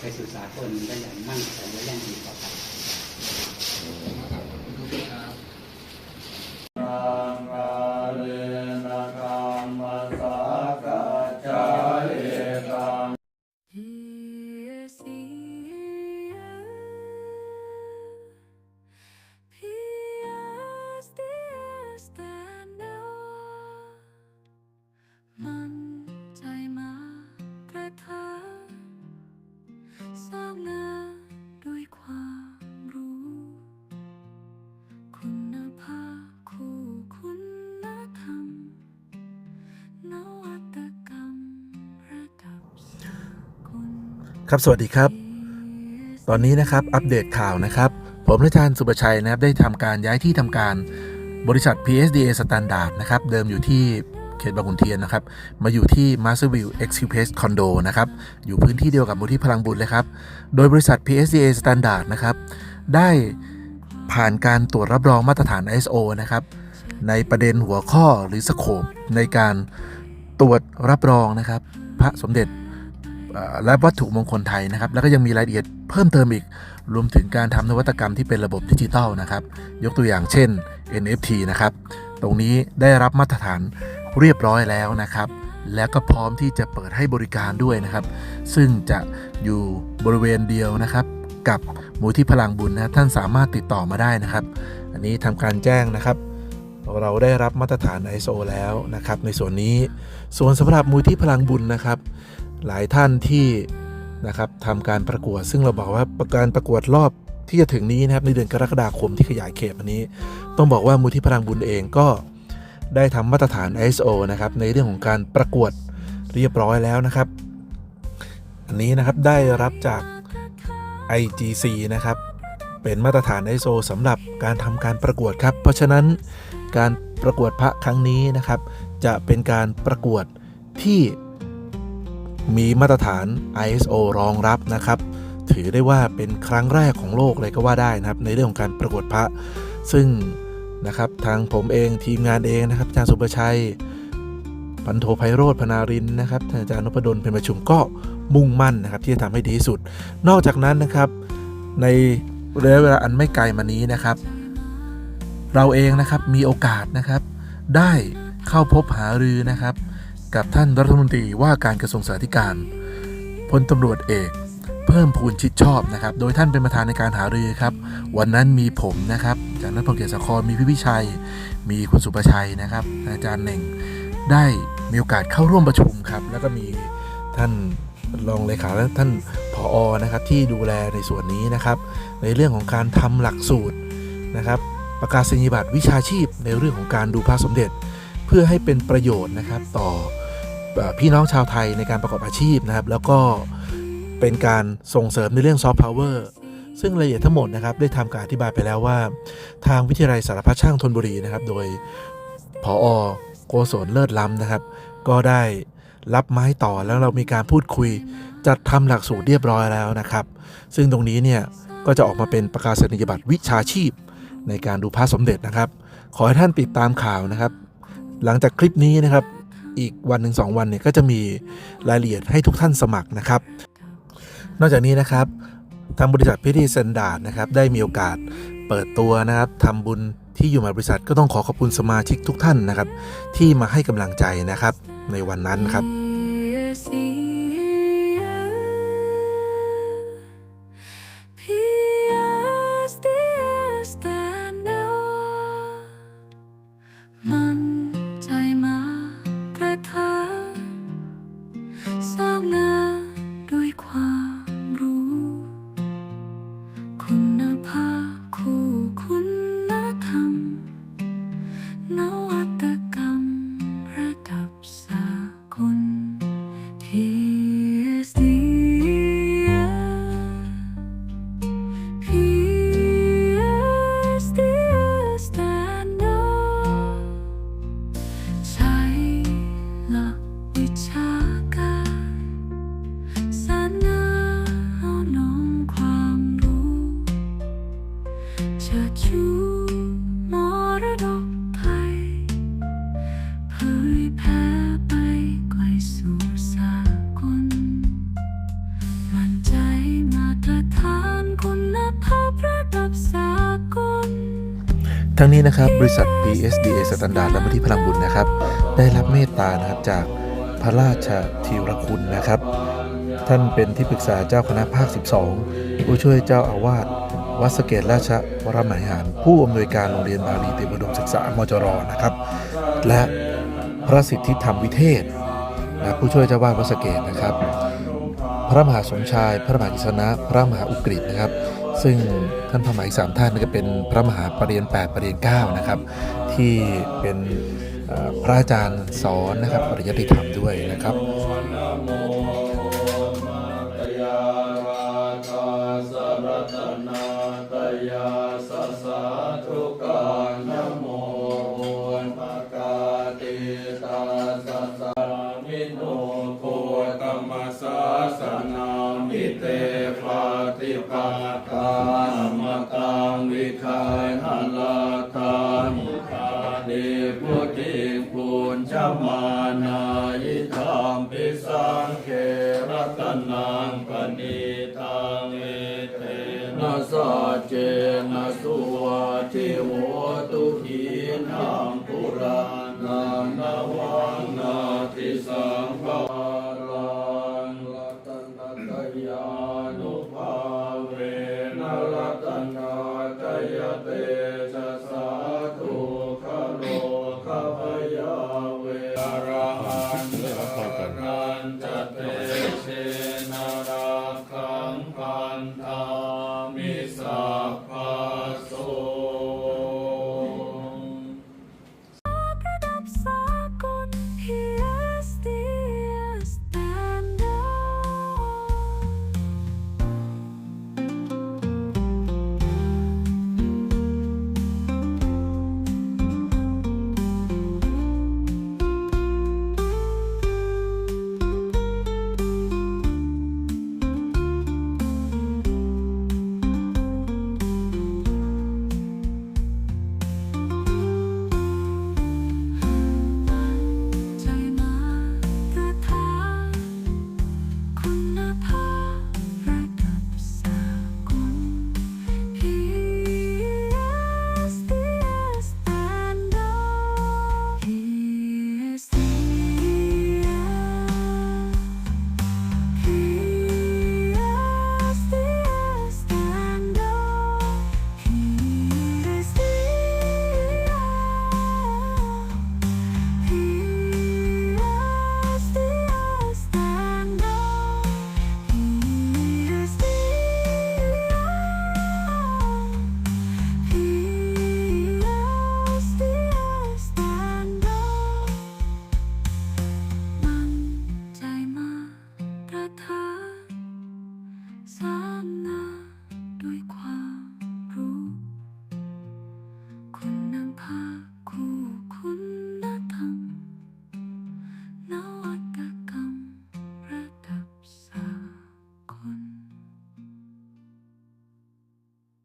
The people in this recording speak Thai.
ไปสู่สากลได้อย่างมั่นคงและยั่งยืนต่อไป ครับสวัสดีครับ ตอนนี้นะครับอัปเดตข่าวนะครับ ผมและอาจารย์สุประชัยนะครับได้ทำการย้ายที่ทำการบริษัท PSDA Standard นะครับ เดิมอยู่ที่เขตบางขุนเทียนนะครับ มาอยู่ที่ Masterville Express Condo นะครับ อยู่พื้นที่เดียวกับมูลที่พลังบุญเลยครับ โดยบริษัท PSDA Standard นะครับ ได้ผ่านการตรวจรับรองมาตรฐาน ISO นะครับ ในประเด็นหัวข้อหรือสโคปในการตรวจรับรองนะครับ พระสมเด็จ และวัตถุมงคลไทยนะครับ แล้วก็ยังมีรายละเอียดเพิ่มเติมอีก รวมถึงการทำนวัตกรรมที่เป็นระบบดิจิตอลนะครับ ยกตัวอย่างเช่น NFT นะครับ ตรงนี้ได้รับมาตรฐานเรียบร้อยแล้วนะครับ แล้วก็พร้อมที่จะเปิดให้บริการด้วยนะครับ ซึ่งจะอยู่บริเวณเดียวนะครับ กับมูลที่พลังบุญนะท่านสามารถติดต่อมาได้นะครับ อันนี้ทำการแจ้งนะครับเราได้รับมาตรฐาน ISO แล้วนะครับ ในส่วนนี้ส่วนสำหรับมูลที่พลังบุญนะครับ หลายท่านที่นะครับทำการประกวด ซึ่งเราบอกว่าการประกวดรอบที่จะถึงนี้นะครับในเดือนกรกฎาคมที่ขยายเขตอันนี้ ต้องบอกว่ามูลที่พลังบุญเองก็ได้ทำมาตรฐาน ISO นะครับในเรื่องของการประกวดเรียบร้อยแล้วนะครับ อันนี้นะครับได้รับจาก IGC นะครับเป็นมาตรฐาน ISO สำหรับการทำการประกวดครับ เพราะฉะนั้นการประกวดพระครั้งนี้นะครับ จะเป็นการประกวดที่ มีมาตรฐาน ISO รองรับนะครับ ถือได้ว่าเป็นครั้งแรกของโลกเลยก็ว่าได้นะครับ ในเรื่องของการประกวดพระ ซึ่งนะครับทางผมเองทีมงานเองนะครับอาจารย์สุประชัยพันโทไพโรธพนารินนะครับท่านอาจารย์นพดลเป็นประชุมก็มุ่งมั่นนะครับ ที่จะทำให้ดีที่สุด นอกจากนั้นนะครับในระยะเวลาอันไม่ไกลมานี้นะครับ เราเองนะครับมีโอกาสนะครับ ได้เข้าพบหารือนะครับ กับท่านรัฐมนตรีว่าการกระทรวงสาธารณการพลตำรวจเอกเพิ่มพูนชิดชอบนะครับ โดยท่านเป็นประธานในการหารือครับ วันนั้นมีผมนะครับ จากนักพงศ์เกียรติสครมีพี่พิชัย มีคุณสุประชัยนะครับ อาจารย์เน่งได้มีโอกาสเข้าร่วมประชุมครับ แล้วก็มีท่านรองเลขาและท่านผออนะครับที่ดูแลในส่วนนี้นะครับ ในเรื่องของการทำหลักสูตรนะครับ ประกาศนียบัตรวิชาชีพในเรื่องของการดูพระสมเด็จ เพื่อให้เป็นประโยชน์นะครับต่อพี่น้องชาวไทยในการประกอบอาชีพนะครับ แล้วก็เป็นการส่งเสริมในเรื่องซอฟต์พาวเวอร์ซึ่งรายละเอียดทั้งหมดนะครับได้ทำการอธิบายไปแล้วว่า ทางวิทยาลัยสารพัดช่างธนบุรีนะครับ โดยผอโกศลเลิศล้ำนะครับ ก็ได้รับไม้ต่อแล้วเรามีการพูดคุย จัดทำหลักสูตรเรียบร้อยแล้วนะครับ ซึ่งตรงนี้เนี่ยก็จะออกมาเป็นประกาศนียบัตรวิชาชีพ ในการดูพระสมเด็จนะครับ ขอให้ท่านติดตามข่าวนะครับ หลังจากคลิปนี้นะครับ อีกวันหนึ่งสองวันเนี่ยก็จะมีรายละเอียดให้ทุกท่านสมัครนะครับ นอกจากนี้นะครับทางบริษัทพิธีเซนดาร์ดนะครับ ได้มีโอกาสเปิดตัวนะครับทำบุญที่อยู่มาบริษัทก็ต้องขอขอบคุณสมาชิกทุกท่านนะครับ ที่มาให้กำลังใจนะครับในวันนั้นครับ ทั้งนี้นะครับบริษัท PSDA สแตนดาร์ดและมูลที่พลังบุญนะครับ ได้รับเมตตานะครับจากพระราชทิรคุณนะครับ ท่านเป็นที่ปรึกษาเจ้าคณะภาค 12 ผู้ช่วยเจ้าอาวาส วัดสเกตราชวรมหาวิหาร ผู้อำนวยการโรงเรียนบาลีเตมดมศึกษามจรนะครับ และพระสิทธิธรรมวิเทศนะผู้ช่วยเจ้าวาดวัดสเกตนะครับ พระมหาสมชาย พระมหากิษณะพระมหาอุกฤษนะครับ ซึ่งท่านพระมหาอีกสามท่านก็เป็นพระมหาปรริญญา8ปรริญญา9นะครับ ที่เป็นพระอาจารย์สอนนะครับปริยัติธรรมด้วยนะครับ ยาสสะทุกานโมนปกาติตาสัสะมิโนโคตมสสาสนามิเตปาติปาตานมตังวิคายหลาคามุคาเดพุติปุญจมานายิธามปิสังเครัตนังปณิ เจนะสุวัติโหตุขีนังปุรานานวังนาทิสังฆา